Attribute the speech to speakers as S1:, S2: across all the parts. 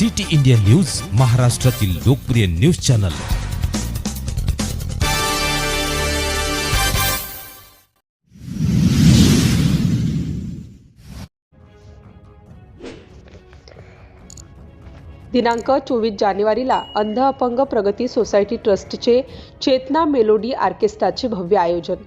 S1: City India news महाराष्ट्रातील लोकप्रिय news channel.
S2: दिनांक चोवीस जानेवारीला अंध अपंग प्रगती सोसायटी ट्रस्टचे चेतना मेलोडी ऑर्केस्ट्राचे भव्य आयोजन.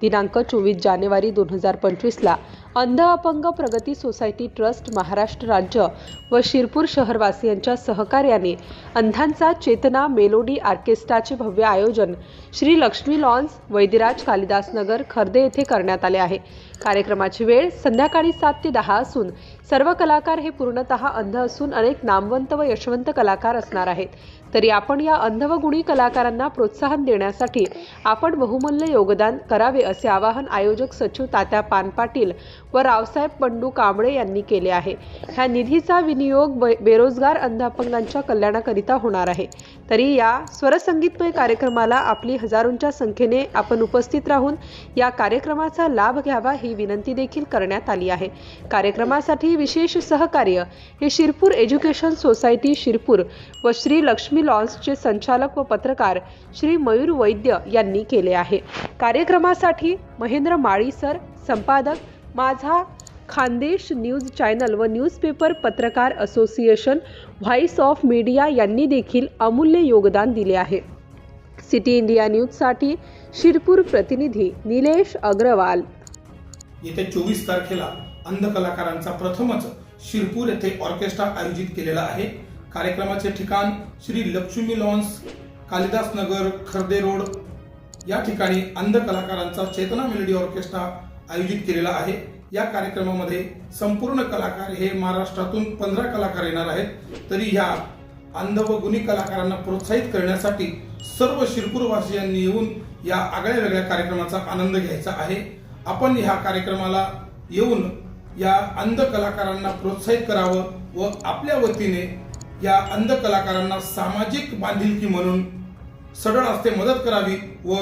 S2: दिनांक चोवीस जानेवारी दोन हजार पंचवीसला अंध अपंग प्रगती सोसायटी ट्रस्ट महाराष्ट्र राज्य व शिरपूर शहरवासियांच्या सहकार्याने अंधांचा चेतना मेलोडी ऑर्केस्ट्राचे भव्य आयोजन श्री लक्ष्मी लॉन्स वैदिराज कालिदास नगर खर्दे येथे करण्यात आले आहे. कार्यक्रमाची वेळ संध्याकाळी सात ते दहा असून सर्व कलाकार हे पूर्णतः अंध असून अनेक नामवंत व यशवंत कलाकार असणार आहेत. तरी आपण या अंध व गुणी कलाकारांना प्रोत्साहन देण्यासाठी आपण बहुमूल्य योगदान करावे असे आवाहन आयोजक सचिव तात्या पानपाटील व रावसाहेब पंडू कांबळे यांनी केले आहे. ह्या निधीचा विनियोग बेरोजगार अंध अपंगांच्या कल्याणाकरिता होणार आहे. तरी या स्वरसंगीतमय कार्यक्रमाला आपली हजारोंच्या संख्येने आपण उपस्थित राहून या कार्यक्रमाचा लाभ घ्यावा ही विनंती देखील करण्यात आली आहे. कार्यक्रमासाठी विशेष सहकार्य हे शिरपूर एज्युकेशन सोसायटी शिरपूर व श्री लक्ष्मी लॉन्सचे संचालक व पत्रकार श्री मयूर वैद्य यांनी केले आहे. कार्यक्रमासाठी महेंद्र माळी सर संपादक माझा खानदेश न्यूज चॅनल व न्यूजपेपर पत्रकार असोसिएशन व्हॉइस ऑफ मीडिया यांनी देखील अमूल्य योगदान दिले आहे. सिटी इंडिया न्यूजसाठी शिरपूर प्रतिनिधी निलेश अग्रवाल.
S3: येत्या चोवीस तारखेला अंध कलाकारांचा प्रथमच शिरपूर येथे ऑर्केस्ट्रा आयोजित केलेला आहे. कार्यक्रमाचे ठिकाण श्री लक्ष्मी लॉन्स कालिदास नगर खर्दे रोड. या ठिकाणी अंध कलाकारांचा चेतना मेलडी ऑर्केस्ट्रा आयोजित केलेला आहे. या कार्यक्रमामध्ये संपूर्ण कलाकार हे महाराष्ट्रातून पंधरा कलाकार येणार आहेत. तरी ह्या अंध व गुणी कलाकारांना प्रोत्साहित करण्यासाठी सर्व शिरपूरवासियांनी येऊन या आगळ्या वेगळ्या कार्यक्रमाचा आनंद घ्यायचा आहे. आपण ह्या कार्यक्रमाला येऊन या अंध कलाकारांना प्रोत्साहित करावं व आपल्या वतीने या अंध कलाकारांना सामाजिक बांधिलकी म्हणून सडळ असते मदत करावी व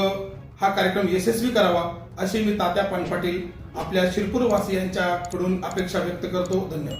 S3: हा कार्यक्रम यशस्वी करावा अशी मी तात्या पानपाटील आपल्या शिरपूरवासियांच्याकडून अपेक्षा व्यक्त करतो. धन्यवाद.